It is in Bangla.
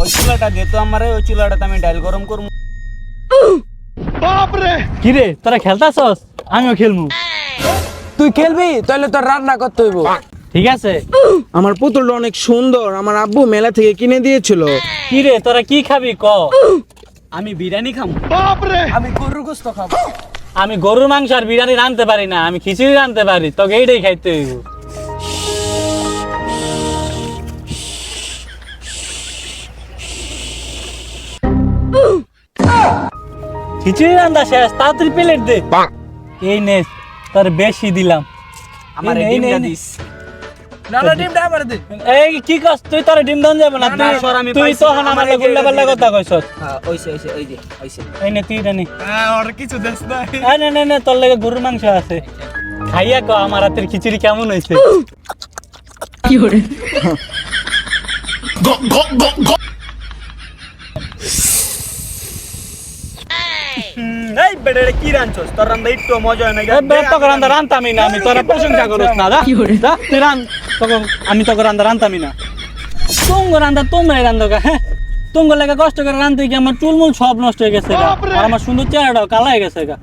ওই চুলাটা দে তো আমারে ওই চুলাটাতে আমি ডাইল গরম করব কি রে তোরা খেলতাছস? আমিও খেলমু। তুই খেলবি? তাহলে তোর রান্না করতে হইব। ঠিক আছে। আমার পুতুলটা অনেক সুন্দর আমার আব্বু মেলা থেকে কিনে দিয়েছিল। কি রে তোরা কি খাবি ক? আমি বিরিয়ানি খাব আমি গরুর গোস্ত খাব। আমি গরুর মাংস আর বিরিয়ানি রাঁধতে পারি না আমি খিচুড়ি রাঁধতে পারি তোকে এইটাই খাইতে হইব। খিচুড়ি রান্না শেষ তাড়াতাড়ি প্লেট দে। এই নে তোর বেশি দিলাম। আমার এই নে, এই ডিমটা দিস। না না ডিমটা আবার দে এই কি কস তুই তোর ডিম দন যাবে না না, তুই তুই তো হন আমার আমার এই যে গুল্লা পাল্লা কথা কইছস। হ্যাঁ ওই যে এই নে তুই হ্যাঁ কিছু দেস না না না না তোর লাগে গরুর মাংস আছে। খাইয়া কো আমার হাতের খিচুড়ি কেমন হয়েছে এই বেড়ে কি রাঞ্চস তোর রান্দা একটু মজা হয় না এ বে তোকে রান্দা রান্তামি না আমি তোরা প্রশংসা করছ না দা তুই রান তোকে আমি তোকে রান্দা রান্তামি না। তুঙ্গ রান্দা তোমরাই রান্ধো গা হ্যাঁ? তুঙ্গ লাগে কষ্ট করে রান্ধতে গিয়ে আমার চুলমুল সব নষ্ট হয়ে গেছে আর আমার সুন্দর চেহারাটাও কালা হয়ে গেছে গা।